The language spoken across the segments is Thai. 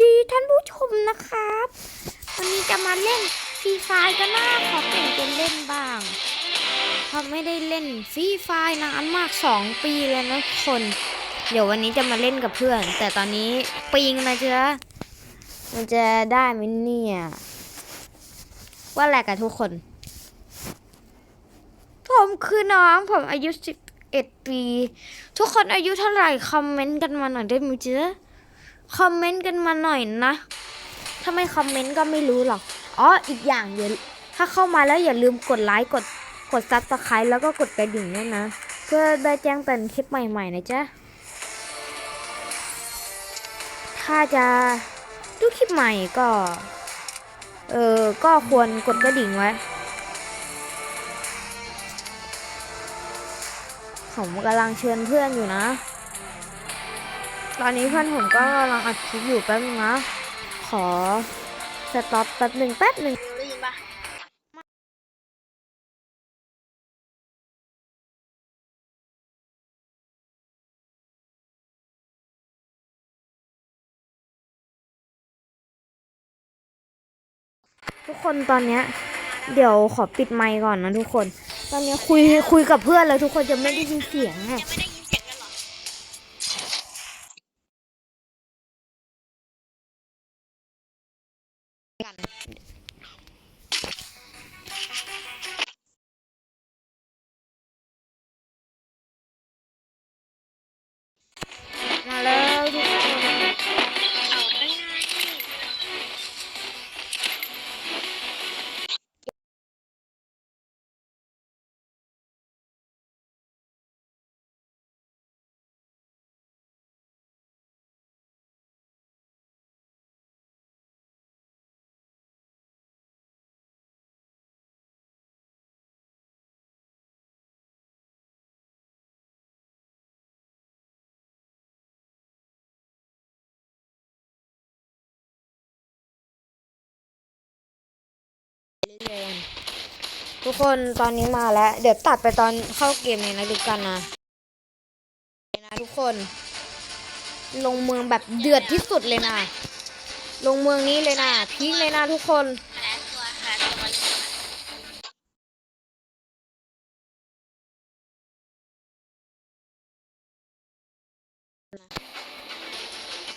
ดีท่านผู้ชมนะครับ วันนี้จะมาเล่นฟรีไฟกันนะขอเปลี่ยนเป็นเล่นบ้างเพราะไม่ได้เล่นฟรีไฟนานมากสองปีแล้วนะทุกคน เดี๋ยววันนี้จะมาเล่นกับเพื่อน แต่ตอนนี้ปิงนะเจ้ามันจะได้ไหมเนี่ย ว่าแหละกับทุกคน ผมคือน้องผมอายุสิบเอ็ดปี ทุกคนอายุเท่าไหร่คอมเมนต์กันมาหน่อยได้ไหมเจ้า คอมเมนต์กันมาหน่อยนะ ถ้าไม่คอมเมนต์ก็ไม่รู้หรอก อ๋อ อีกอย่างอย่าถ้าเข้ามาแล้วอย่าลืมกดไลค์กดกดซับสไครต์แล้วก็กดกระดิ่งด้วยนะ เพื่อได้แจ้งเตือนคลิปใหม่ๆนะจ๊ะ ถ้าจะดูคลิปใหม่ก็ เออก็ควรกดกระดิ่งไว้ ผมกำลังเชิญเพื่อนอยู่นะ ตอนนี้เพื่อนผมก็กำลังอัดคลิปอยู่แป๊บนึงนะ ขอสต็อปแป๊บหนึ่งแป๊บหนึ่งได้ยินปะทุกคนตอนเนี้ยเดี๋ยวขอปิดไมค์ก่อนนะทุกคน ตอนเนี้ยคุยคุยกับเพื่อนแล้วทุกคนจะไม่ได้ยินเสียงอะ เรื่อยๆทุกคนตอนนี้มาแล้ว เดี๋ยวตัดไปตอนเข้าเกมเลยนะดูกันนะนะทุกคน ลงเมืองแบบเดือดที่สุดเลยนะลงเมืองนี้เลยนะพีคเลยนะทุกคน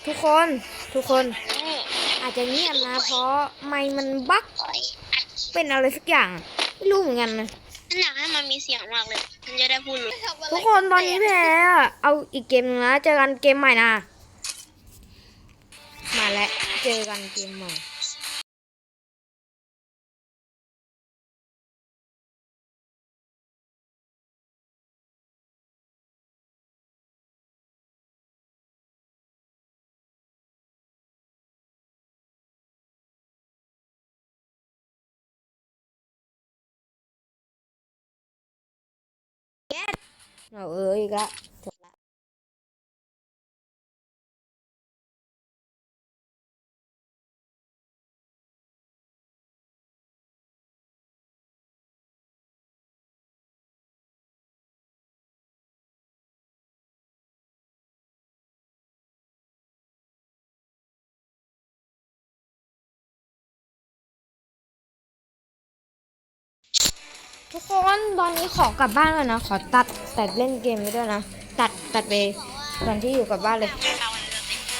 ทุกคน ทุกคน อาจจะเงียบนะ เพราะไมค์มันบั๊ก เป็นอะไรสักอย่างไม่รู้เหมือนกันนะฉันอยากให้มันมีเสียงมากเลยมันจะได้พูดรู้ทุกคนตอนนี้แพ้อะเอาอีกเกมนึงนะเจอกันเกมใหม่นะมาแล้วเจอกันเกมใหม่ เอา ทุกคนตอนนี้ขอกลับบ้านก่อนนะ ขอตัดแตัดเล่นเกมไปด้วยนะ ตัดตัดไปตอนที่อยู่กับบ้านเลยเอาอะไรเลย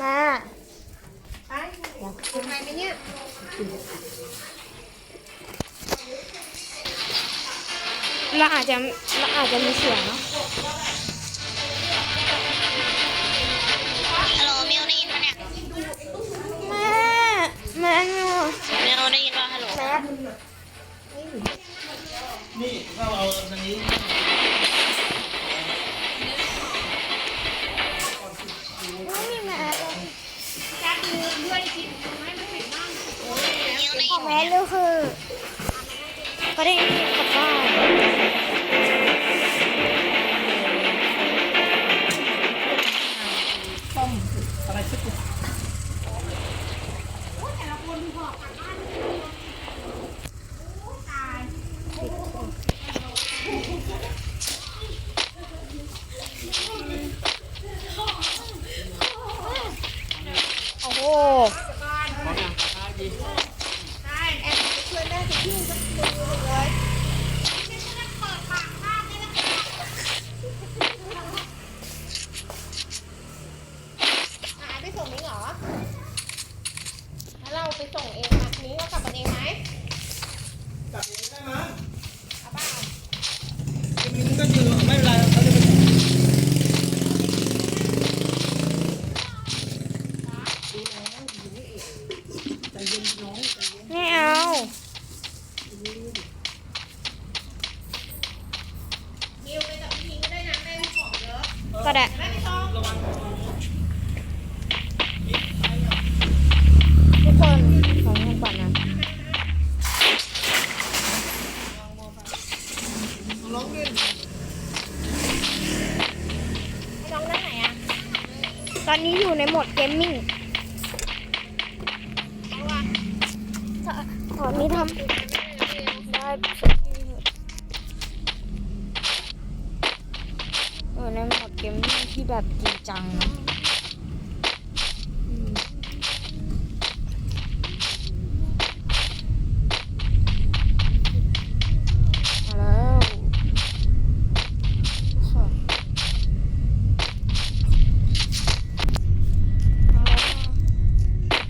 มาทำไมไม่เนี่ยเราอาจจะเราอาจจะมีเสียงเนาะ แม่หนูมิวได้ยินปะฮัลโหลแม่นี่ถ้าเราอันนี้ไม่มีแม่มิวได้ขยิองนแม่ก็คือก็ได้กลับบ้าน ใช่แอบไปช่วยแม่จะยุ่งสักมือเลยหาไปส่งนิ้งเหรอแล้วเราไปส่งเองไหมนิ้งเรากลับกันเองไหม กลับเองได้มั้ง เอาเปล่า มิ้นก็ยืนไม่เป็นไรเขาจะไป ไม่เอา นิวไปกับพี่นิ้งก็ได้นะแม่มีของเยอะ ก็ไแบบจริงจังนะอืมมาแล้วค่ะมาแล้ว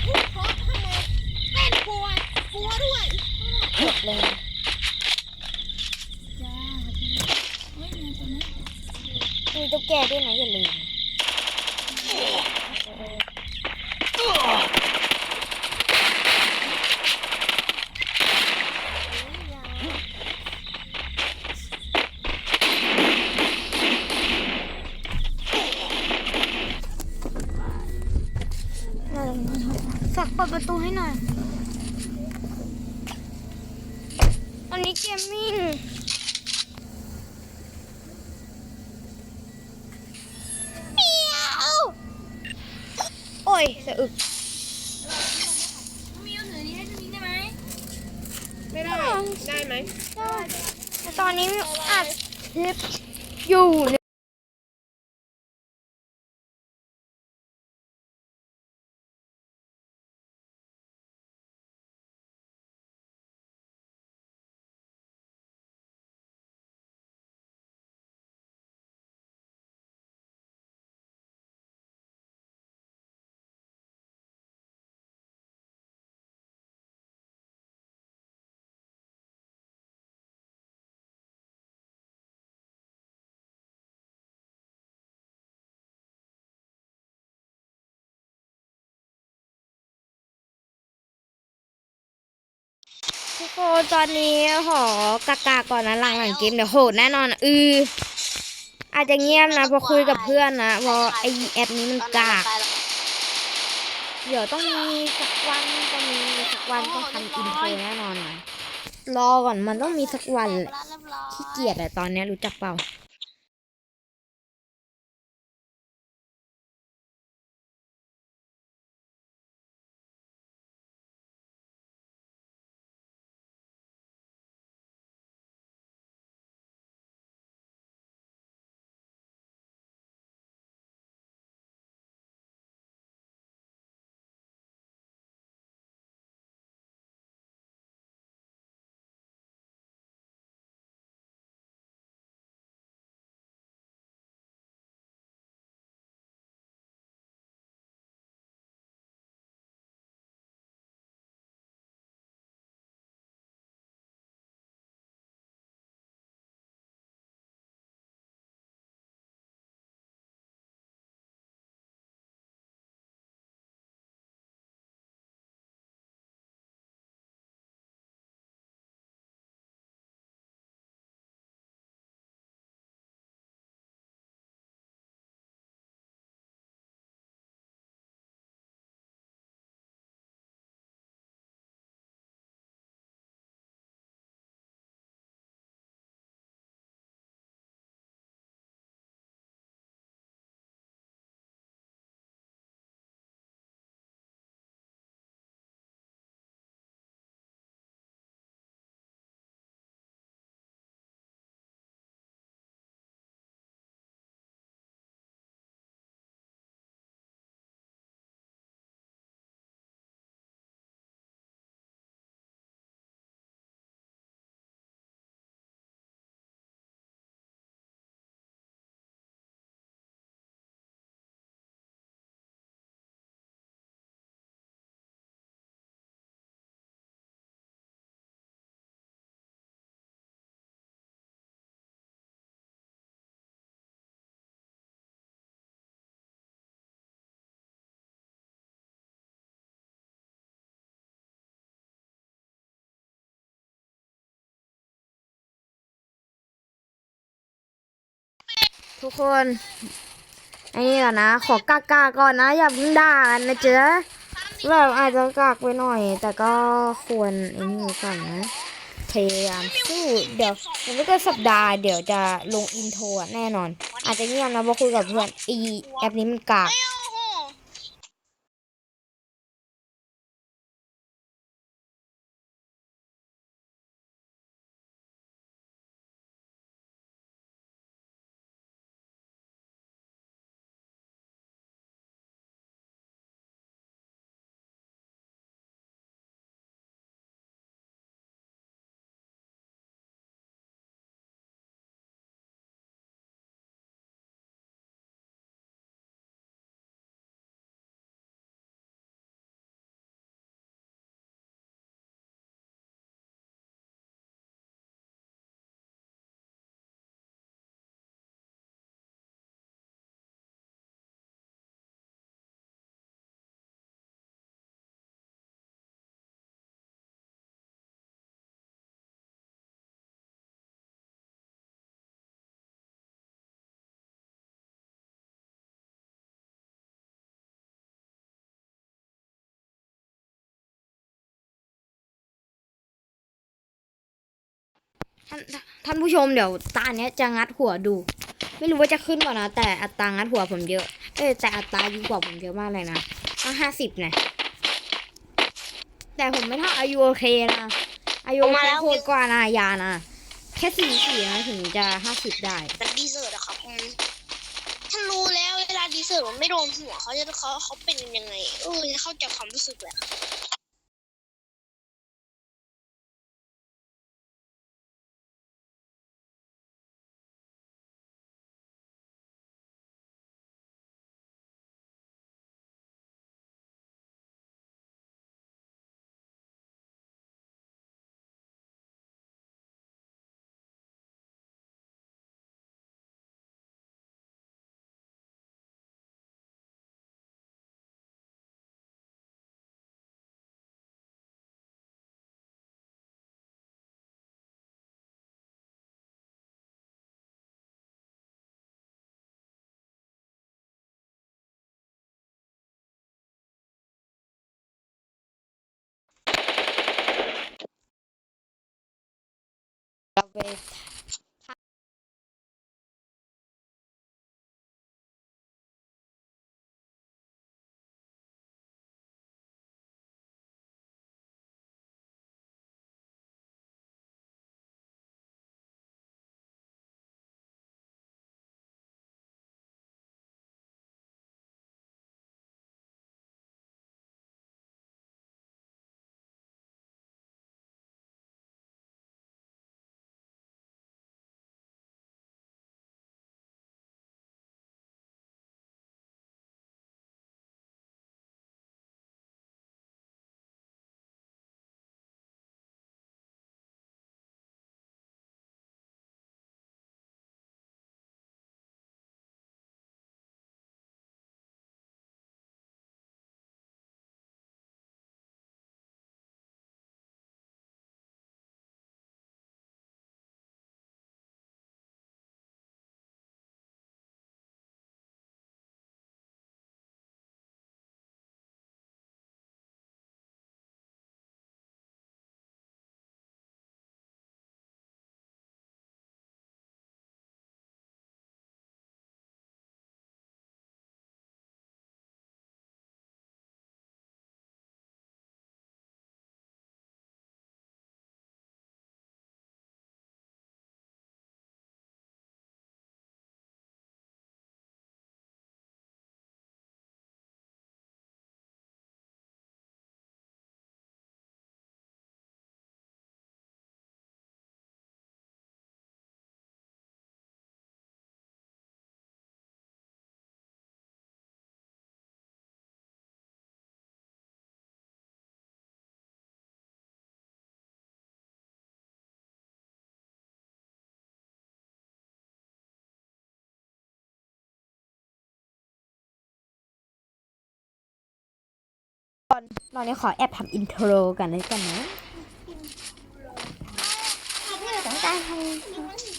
เพราะทำไมแม่กลัวกลัวด้วย หมดเลย มีตุ๊กแกด้วยนะอย่าลืม ฝากเปิดประตูให้หน่อย อันนี้เกมมิ่ง เมียวโอ้ ยสะอึกไม่ได้ ได้ไหม แต่ตอนนี้อัดคลิปอยู่ ทุกคนตอนนี้หอกากาก่อนนะหลังหลังเกมเดี๋ยวโหดแน่นอนอืออาจจะเงียบนะพอคุยกับเพื่อนนะเพราะไอแอปนี้มันกาก เดี๋ยวต้องมีสักวันก็มีสักวันต้องทำอินโทรแน่นอนนะรอก่อนมันต้องมีสักวันแหละขี้เกียจอะตอนนี้รู้จักเปล่า ทุกคนไอ้นี่ก่อนนะ ขอกากาก่อนนะ อย่าเพิ่งด่ากันนะเจ๊ะแบบอาจจะกากไปหน่อย แต่ก็ควรไอ้นี่ก่อนนะพยายามสู้เดี๋ยวมันไม่เก็สัปดาห์เดี๋ยวจะลงอินโทรแน่นอน อาจจะเงียบนะเพราะคุยกับเพื่อนอีแอปนี้มันกาก ท่านท่านผู้ชมเดี๋ยวตาเนี้ยจะงัดหัวดู ไม่รู้ว่าจะขึ้นก่อนนะ แต่อัตรางัดหัวผมเยอะเอ้ยแต่อัตรายิงกว่าผมเยอะมากเลยนะตั้งห้าสิบเนี่ยแต่ผมไม่เท่าอายุโอเคนะอายุโอเคโหดกว่านะยานะแค่สี่สี่นะถึงจะห้าสิบได้มันดีเซอร์อะครับอืมท่านรู้แล้วเวลาดีเซอร์มันไม่โดนหัวเขาจะเขาเขาเป็นยังไงเออเข้าใจความรู้สึกแหละ เตอนนี้ขอแอบทำอินโทรกันเลยกันนะ ทำ